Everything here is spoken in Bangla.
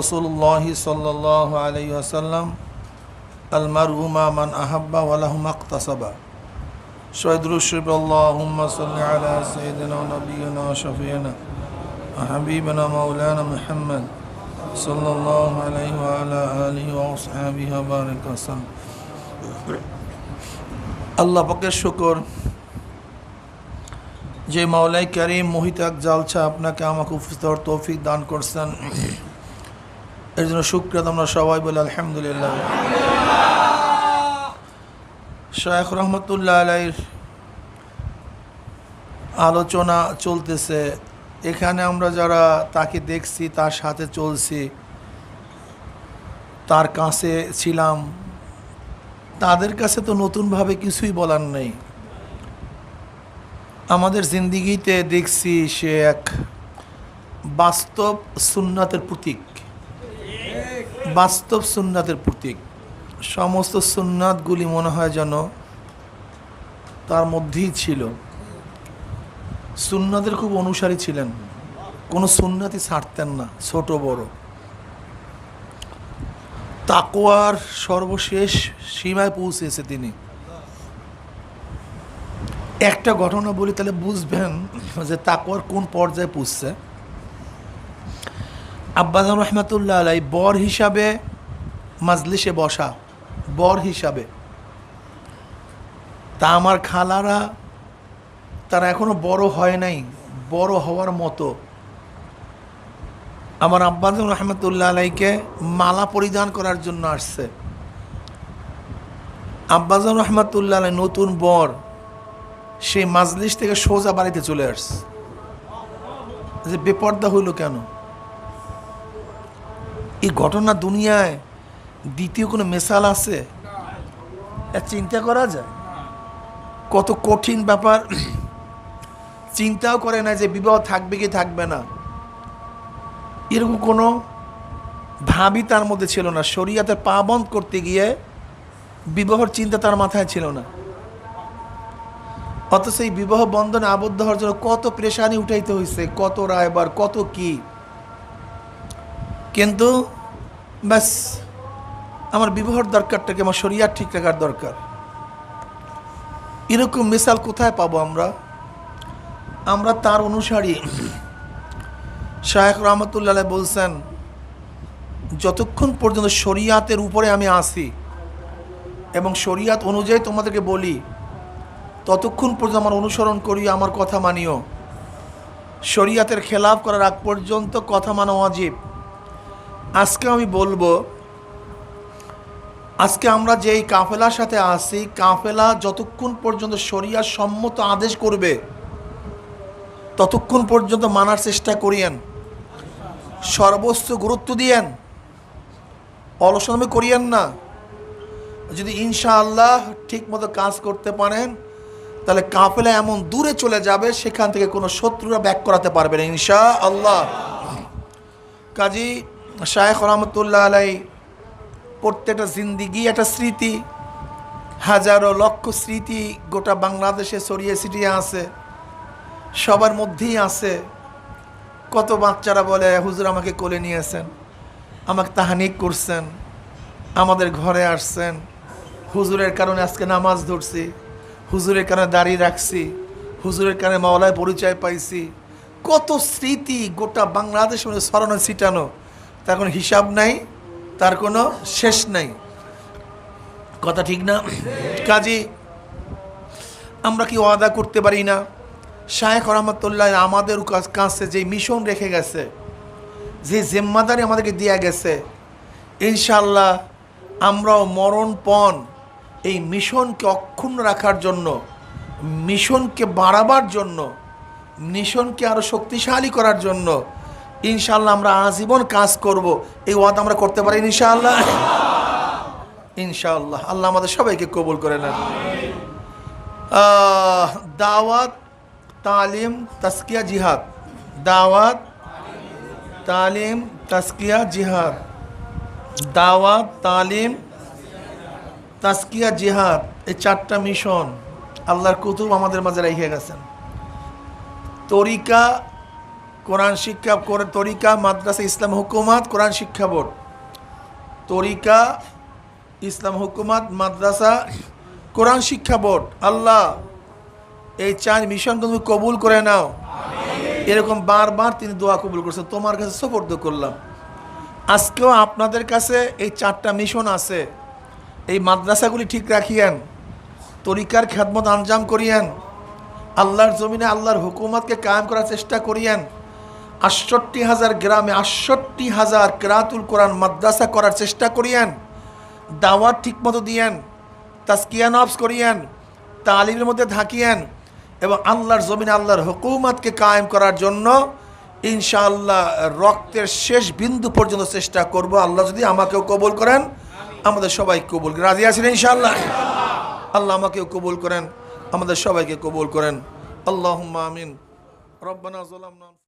রসুল্লাহ সাল্লাহ আলী আসাল্লাম আলমার উমা মান আহাব্বা ওয়ালাহমাক তাসাবা সৈদুরশিব আল্লাহুম্মা সাল্লি আলা সাইয়্যিদিনা নবিয়িনা শফিয়ানা হাবিবানা মাওলানা মুহাম্মদ সাল্লাল্লাহু আলাইহি ওয়া আলা আলিহি আল্লাহ পাকের শুকর, যে মাওলাই করিম মোহিতাক জালছা আপনাকে আমাকে উপস্থিত তৌফিক দান করছেন। এর জন্য শুক্রিয়া আমরা সবাই বলি আলহামদুলিল্লাহ। শায়েখ রহমতুল্লাহ আলাইর আলোচনা চলতেছে। এখানে আমরা যারা তাকে দেখছি, তার সাথে চলছি, তার কাছে ছিলাম, তাদের কাছে তো নতুনভাবে কিছুই বলার নেই। আমাদের জিন্দিগিতে দেখছি সে এক বাস্তব সুন্নাতের প্রতীক। বাস্তব সুন্নাতের প্রতীক। সমস্ত সুন্নাতগুলি মনে হয় যেন তার মধ্যেই ছিল। সুন্নাদের খুব অনুসারী ছিলেন। কোনো সুন্নাতি ছাড়তেন না, ছোট, বড়। তাকোয়ার সর্বশেষ সীমায় পৌঁছেছে তিনি। একটা ঘটনা বলি, তাহলে বুঝবেন যে তাকোয়ার কোন পর্যায়ে পুষছে আব্বাজান রহমাতুল্লাহ আলাই বর হিসাবে মাজলিসে বসা, বর হিসাবে। তা আমার খালারা, তারা এখনও বড় হয় নাই, বড় হওয়ার মতো। আমার আব্বাজান রহমতুল্লাহ আলাইকে মালা পরিধান করার জন্য আসছে। আব্বাজান রহমতুল্লাহ আলাই নতুন বর, সেই মাজলিস থেকে সোজা বাড়িতে চলে আসছে। যে বেপর্দা হইল কেন? এই ঘটনা দুনিয়ায় দ্বিতীয় কোনো মেশাল আছে? চিন্তা করা যায়। কত কঠিন ব্যাপার। চিন্তাও করে না যে বিবাহ থাকবে কি থাকবে না। এরকম কোনো ভাবই তার মধ্যে ছিল না। শরীয়তের পা বন্ধ করতে গিয়ে বিবাহর চিন্তা তার মাথায় ছিল না। অথচ এই বিবাহ বন্ধনে আবদ্ধ হওয়ার জন্য কত প্রেশানি উঠাইতে হয়েছে কত রায়বার, কত কি। কিন্তু ব্যাস, আমার বিবাহর দরকারটাকে আমার শরিয়ার ঠিক রাখার দরকার। এরকম মিসাল কোথায় পাবো আমরা? আমরা তার অনুসারী। শায়েখ রহমতুল্লাহ বলছেন, যতক্ষণ পর্যন্ত শরিয়াতের উপরে আমি আসি এবং শরিয়াত অনুযায়ী তোমাদেরকে বলি, ততক্ষণ পর্যন্ত আমার অনুসরণ করি আমার কথা মানিও। শরিয়াতের খেলাফ করার আগ পর্যন্ত কথা মানা অজীব আজকে আমি বলব, আজকে আমরা যেই কাফেলার সাথে আসি কাফেলা যতক্ষণ পর্যন্ত শরিয়া সম্মত আদেশ করবে, ততক্ষণ পর্যন্ত মানার চেষ্টা করিয়েন। সর্বোচ্চ গুরুত্ব দিয়েন। অলসনমে করিয়েন না। যদি ইনশাআল্লাহ ঠিক মতো কাজ করতে পারেন, তাহলে কাফেলা এমন দূরে চলে যাবে, সেখান থেকে কোনো শত্রুরা ব্যাক করাতে পারবে না ইনশা আল্লাহ কাজী শায়েখ রহমতুল্লাহ আলাই প্রত্যেকটা জিন্দিগি একটা স্মৃতি, হাজারো লক্ষ স্মৃতি গোটা বাংলাদেশে ছড়িয়ে ছিটিয়ে আছে, সবার মধ্যেই আছে। কত বাচ্চারা বলে, হুজুর আমাকে কোলে নিয়েছেন, আমাকে তাহানিক করছেন, আমাদের ঘরে আসছেন, হুজুরের কারণে আজকে নামাজ ধরছি, হুজুরের কারণে দাঁড়িয়ে রাখছি, হুজুরের কারণে মাওলায় পরিচয় পাইছি। কত স্মৃতি গোটা বাংলাদেশ স্মরণে ছিটানো। তার কোনো হিসাব নাই, তার কোনো শেষ নাই। কথা ঠিক না? কাজী, আমরা কি ওয়াদা করতে পারি না? শায়েখ রহমতুল্লাহ আমাদের কাছে যে মিশন রেখে গেছে, যে জিম্মাদারি আমাদেরকে দেওয়া গেছে ইনশাল্লাহ আমরাও মরণপণ এই মিশনকে অক্ষুণ্ণ রাখার জন্য, মিশনকে বাড়াবার জন্য, মিশনকে আরও শক্তিশালী করার জন্য ইনশাল্লাহ আমরা আজীবন কাজ করব। এই ওয়াদ আমরা করতে পারি ইনশাআল্লাহ? ইনশাআল্লাহ। আল্লাহ আমাদের সবাইকে কবুল করে নেন। দাওয়াত, তালিম তাস্কিয়া জিহাদ। দাওয়াত, তালিম তাস্কিয়া জিহাদ। দাওয়াত, তালিম তাস্কিয়া জিহাদ। এই চারটা মিশন আল্লাহর কুতুব আমাদের মাঝে রেখে গেছেন। তরিকা কোরআন শিক্ষা করে তরিকা মাদ্রাসা ইসলাম হুকুমাত কোরআন শিক্ষা বোর্ড। তরিকা ইসলাম হুকুমাত মাদ্রাসা কোরআন শিক্ষা বোর্ড। আল্লাহ এই চার মিশন তুমি কবুল করে নাও। এরকম বারবার তিনি দোয়া কবুল করছেন তোমার কাছে সফর্দ করলাম। আজকেও আপনাদের কাছে এই চারটা মিশন আছে। এই মাদ্রাসাগুলি ঠিক রাখিয়েন। তরিকার খেদমত আঞ্জাম করিয়েন। আল্লাহর জমিনে আল্লাহর হুকুমতকে কায়েম করার চেষ্টা করিয়েন। আটষট্টি হাজার গ্রামে আটষট্টি হাজার কেরাতুল কোরআন মাদ্রাসা করার চেষ্টা করিয়েন, দাওয়াত ঠিকমতো দিয়েন তাস্কিয়া নফস করিয়েন, তালিমের মধ্যে থাকিয়েন এবং আল্লাহর জমিন আল্লাহর হুকুমতকে কায়েম করার জন্য ইনশাআল্লাহ রক্তের শেষ বিন্দু পর্যন্ত চেষ্টা করব। আল্লাহ যদি আমাকেও কবুল করেন, আমাদের সবাই কবুল রাজি আছেন ইনশাআল্লাহ? আল্লাহ আমাকেও কবুল করেন, আমাদের সবাইকে কবুল করেন। আল্লাহ আমিন। রব্বানা